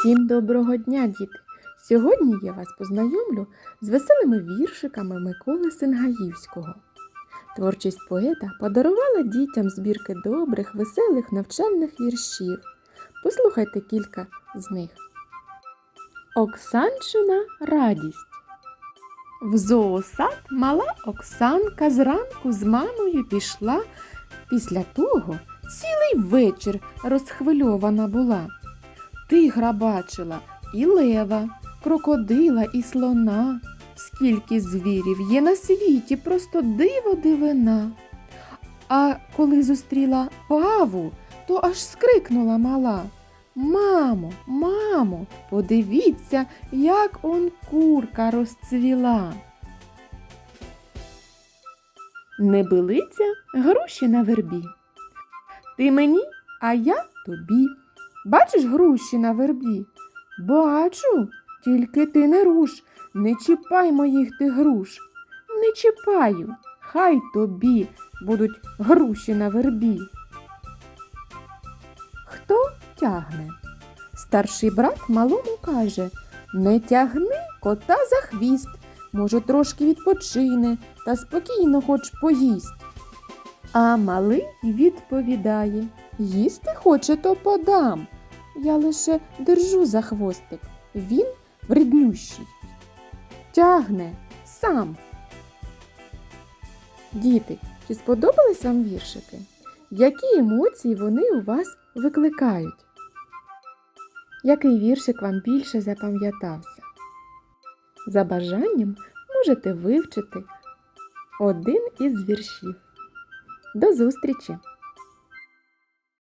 Всім доброго дня, діти! Сьогодні я вас познайомлю з веселими віршиками Миколи Сингаївського. Творчість поета подарувала дітям збірки добрих, веселих навчальних віршів. Послухайте кілька з них. Оксанчина радість. В зоосад мала Оксанка зранку з мамою пішла. Після того цілий вечір розхвильована була. Тигра бачила і лева, крокодила і слона. Скільки звірів є на світі, просто диво дивина. А коли зустріла паву, то аж скрикнула мала. Мамо, мамо, подивіться, як он курка розцвіла. Небилиця груші на вербі. Ти мені, а я тобі. Бачиш груші на вербі? Бачу, тільки ти не руш, не чіпай моїх ти груш. Не чіпаю, хай тобі будуть груші на вербі. Хто тягне? Старший брат малому каже Не тягни кота за хвіст, може, трошки відпочине та спокійно хоч поїсть. А малий відповідає Їсти хоче, то подам. Я лише держу за хвостик. Він вреднющий. Тягне сам. Діти, чи сподобались вам віршики? Які емоції вони у вас викликають? Який віршик вам більше запам'ятався? За бажанням можете вивчити один із віршів. До зустрічі!